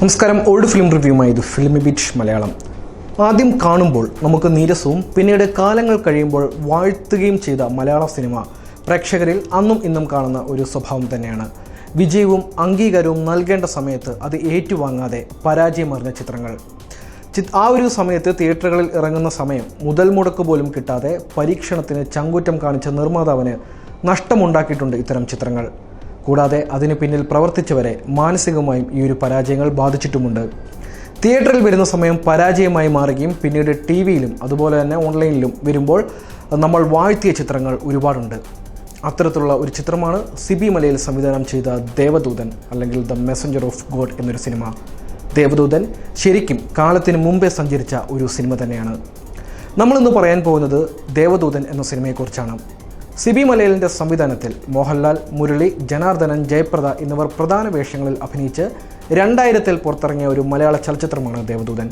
നമസ്കാരം old film റിവ്യൂമായി ഇത് film beat Malayalam. ആദ്യം കാണുമ്പോൾ നമുക്ക് നീരസവും പിന്നീട് കാലങ്ങൾ കഴിയുമ്പോൾ വാഴ്ത്തുകയും ചെയ്ത മലയാള സിനിമ പ്രേക്ഷകരിൽ അന്നും ഇന്നും കാണുന്ന ഒരു സ്വഭാവം തന്നെയാണ്. വിജയവും അംഗീകാരവും നൽകേണ്ട സമയത്ത് അത് ഏറ്റുവാങ്ങാതെ പരാജയമറിഞ്ഞ ചിത്രങ്ങൾ. ചിത് ആ ഒരു സമയത്ത് തിയേറ്ററുകളിൽ ഇറങ്ങുന്ന സമയം മുതൽ മുടക്ക് പോലും കിട്ടാതെ പരീക്ഷണത്തിന് ചങ്കൂറ്റം കാണിച്ച നിർമ്മാതാവിന് നഷ്ടമുണ്ടാക്കിയിട്ടുണ്ട് ഇത്തരം ചിത്രങ്ങൾ. കൂടാതെ അതിനു പിന്നിൽ പ്രവർത്തിച്ചവരെ മാനസികമായും ഈ ഒരു പരാജയങ്ങൾ ബാധിച്ചിട്ടുമുണ്ട്. തിയേറ്ററിൽ വരുന്ന സമയം പരാജയമായി മാറുകയും പിന്നീട് ടി വിയിലും അതുപോലെ തന്നെ ഓൺലൈനിലും വരുമ്പോൾ നമ്മൾ വാഴ്ത്തിയ ചിത്രങ്ങൾ ഒരുപാടുണ്ട്. അത്തരത്തിലുള്ള ഒരു ചിത്രമാണ് സിബി മലയിൽ സംവിധാനം ചെയ്ത ദേവദൂതൻ അല്ലെങ്കിൽ ദ മെസഞ്ചർ ഓഫ് ഗോഡ് എന്നൊരു സിനിമ. ദേവദൂതൻ ശരിക്കും കാലത്തിന് മുമ്പേ സഞ്ചരിച്ച ഒരു സിനിമ തന്നെയാണ്. നമ്മളിന്ന് പറയാൻ പോകുന്നത് ദേവദൂതൻ എന്ന സിനിമയെക്കുറിച്ചാണ്. സിബി മലയലിന്റെ സംവിധാനത്തിൽ മോഹൻലാൽ മുരളി ജനാർദ്ദനൻ ജയപ്രദ എന്നിവർ പ്രധാന വേഷങ്ങളിൽ അഭിനയിച്ച് രണ്ടായിരത്തിൽ പുറത്തിറങ്ങിയ ഒരു മലയാള ചലച്ചിത്രമാണ് ദേവദൂതൻ.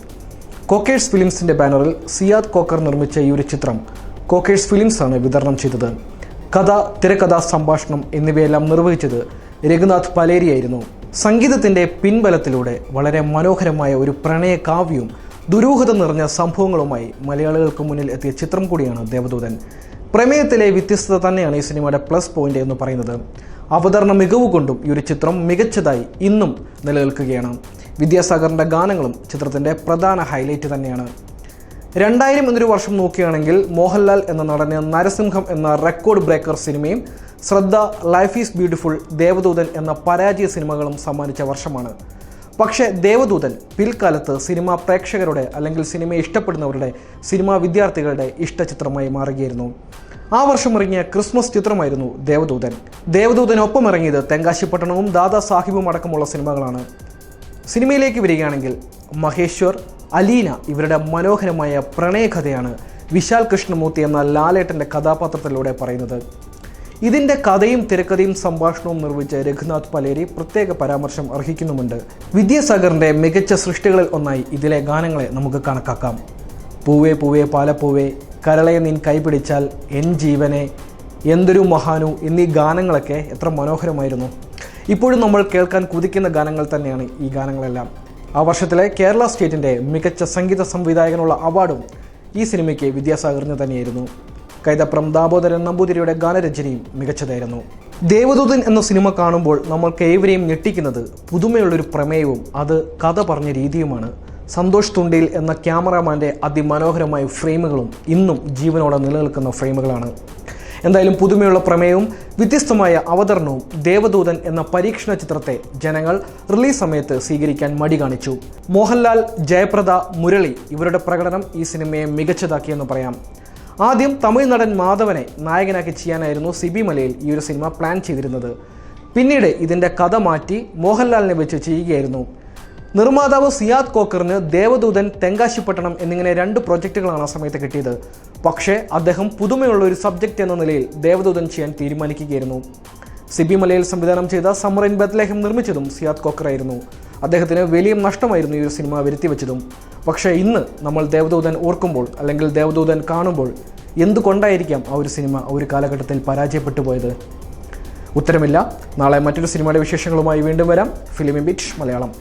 കോക്കേഴ്സ് ഫിലിംസിന്റെ ബാനറിൽ സിയാദ് കോക്കർ നിർമ്മിച്ച ഈ ഒരു ചിത്രം കോക്കേഴ്സ് ഫിലിംസ് ആണ് വിതരണം ചെയ്തത്. കഥ തിരക്കഥ സംഭാഷണം എന്നിവയെല്ലാം നിർവഹിച്ചത് രഘുനാഥ് പലേരിയായിരുന്നു. സംഗീതത്തിന്റെ പിൻബലത്തിലൂടെ വളരെ മനോഹരമായ ഒരു പ്രണയ കാവ്യവും ദുരൂഹത നിറഞ്ഞ സംഭവങ്ങളുമായി മലയാളികൾക്ക് മുന്നിൽ എത്തിയ ചിത്രം കൂടിയാണ് ദേവദൂതൻ. പ്രമേയത്തിലെ വ്യത്യസ്തത തന്നെയാണ് ഈ സിനിമയുടെ പ്ലസ് പോയിന്റ് എന്ന് പറയുന്നത്. അവതരണ മികവ് കൊണ്ടും ഈ ഒരു ചിത്രം മികച്ചതായി ഇന്നും നിലനിൽക്കുകയാണ്. വിദ്യാസാഗറിന്റെ ഗാനങ്ങളും ചിത്രത്തിന്റെ പ്രധാന ഹൈലൈറ്റ് തന്നെയാണ്. രണ്ടായിരം എന്നൊരു വർഷം നോക്കുകയാണെങ്കിൽ മോഹൻലാൽ എന്ന നടന് നരസിംഹം എന്ന റെക്കോർഡ് ബ്രേക്കർ സിനിമയും ശ്രദ്ധ ലൈഫ് ഈസ് ബ്യൂട്ടിഫുൾ ദേവദൂതൻ എന്ന പരാജയ സിനിമകളും സമ്മാനിച്ച വർഷമാണ്. പക്ഷേ ദേവദൂതൻ പിൽക്കാലത്ത് സിനിമാ പ്രേക്ഷകരുടെ അല്ലെങ്കിൽ സിനിമയെ ഇഷ്ടപ്പെടുന്നവരുടെ സിനിമാ വിദ്യാർത്ഥികളുടെ ഇഷ്ട ചിത്രമായി മാറുകയായിരുന്നു. ആ വർഷം ഇറങ്ങിയ ക്രിസ്മസ് ചിത്രമായിരുന്നു ദേവദൂതൻ. ദേവദൂതനൊപ്പം ഇറങ്ങിയത് തെങ്കാശിപ്പട്ടണവും ദാദാ സാഹിബും അടക്കമുള്ള സിനിമകളാണ്. സിനിമയിലേക്ക് വരികയാണെങ്കിൽ മഹേശ്വർ അലീന ഇവരുടെ മനോഹരമായ പ്രണയകഥയാണ് വിശാൽ കൃഷ്ണമൂർത്തി എന്ന ലാലേട്ടന്റെ കഥാപാത്രത്തിലൂടെ പറയുന്നത്. ഇതിന്റെ കഥയും തിരക്കഥയും സംഭാഷണവും നിർവഹിച്ച രഘുനാഥ് പലേരി പ്രത്യേക പരാമർശം അർഹിക്കുന്നുമുണ്ട്. വിദ്യാസാഗറിന്റെ മികച്ച സൃഷ്ടികളിൽ ഒന്നായി ഇതിലെ ഗാനങ്ങളെ നമുക്ക് കണക്കാക്കാം. പൂവേ പൂവേ പാലപ്പൂവേ കരളയെ നീൻ കൈപിടിച്ചാൽ എൻ ജീവനെ എന്തൊരു മഹാനു എന്നീ ഗാനങ്ങളൊക്കെ എത്ര മനോഹരമായിരുന്നു. ഇപ്പോഴും നമ്മൾ കേൾക്കാൻ കുതിക്കുന്ന ഗാനങ്ങൾ തന്നെയാണ് ഈ ഗാനങ്ങളെല്ലാം. ആ വർഷത്തിലെ കേരള സ്റ്റേറ്റിന്റെ മികച്ച സംഗീത സംവിധായകനുള്ള അവാർഡും ഈ സിനിമയ്ക്ക് വിദ്യാസാഗറിന് തന്നെയായിരുന്നു. കൈതപ്രം ദാമോദരൻ നമ്പൂതിരിയുടെ ഗാനരചനയും മികച്ചതായിരുന്നു. ദേവദൂതൻ എന്ന സിനിമ കാണുമ്പോൾ നമ്മൾക്ക് ഏവരെയും ഞെട്ടിക്കുന്നത് പുതുമയുള്ളൊരു പ്രമേയവും അത് കഥ പറഞ്ഞ രീതിയുമാണ്. സന്തോഷ് തുണ്ടിൽ എന്ന ക്യാമറാമാന്റെ അതിമനോഹരമായ ഫ്രെയിമുകളും ഇന്നും ജീവനോടെ നിലനിൽക്കുന്ന ഫ്രെയിമുകളാണ്. എന്തായാലും പുതുമയുള്ള പ്രമേയവും വ്യത്യസ്തമായ അവതരണവും ദേവദൂതൻ എന്ന പരീക്ഷണ ചിത്രത്തെ ജനങ്ങൾ റിലീസ് സമയത്ത് സ്വീകരിക്കാൻ മടി കാണിച്ചു. മോഹൻലാൽ ജയപ്രദ മുരളി ഇവരുടെ പ്രകടനം ഈ സിനിമയെ മികച്ചതാക്കിയെന്ന് പറയാം. ആദ്യം തമിഴ് നടൻ മാധവനെ നായകനാക്കി ചെയ്യാനായിരുന്നു സിബി മലയിൽ ഈ ഒരു സിനിമ പ്ലാൻ ചെയ്തിരുന്നത്. പിന്നീട് ഇതിന്റെ കഥ മാറ്റി മോഹൻലാലിനെ വെച്ച് ചെയ്യുകയായിരുന്നു. നിർമ്മാതാവ് സിയാദ് കോക്കറിന് ദേവദൂതൻ തെങ്കാശിപ്പട്ടണം എന്നിങ്ങനെ രണ്ട് പ്രോജക്റ്റുകളാണ് ആ സമയത്ത് കിട്ടിയത്. പക്ഷേ അദ്ദേഹം പുതുമയുള്ള ഒരു സബ്ജക്റ്റ് എന്ന നിലയിൽ ദേവദൂതൻ ചെയ്യാൻ തീരുമാനിക്കുകയായിരുന്നു. സിബി മലയിൽ സംവിധാനം ചെയ്ത സമ്മർ ഇൻ ബത്ലേഹം നിർമ്മിച്ചതും സിയാദ് കോക്കറായിരുന്നു. അദ്ദേഹത്തിന് വലിയ നഷ്ടമായിരുന്നു ഈ ഒരു സിനിമ വരുത്തി വെച്ചതും പക്ഷേ ഇന്ന് നമ്മൾ ദേവദൂതൻ ഓർക്കുമ്പോൾ അല്ലെങ്കിൽ ദേവദൂതൻ കാണുമ്പോൾ എന്തുകൊണ്ടായിരിക്കാം ആ ഒരു സിനിമ ഒരു കാലഘട്ടത്തിൽ പരാജയപ്പെട്ടു പോയത്? ഉത്തരമില്ല. നാളെ മറ്റൊരു സിനിമയുടെ വിശേഷങ്ങളുമായി വീണ്ടും വരാം. Filmibeat Malayalam.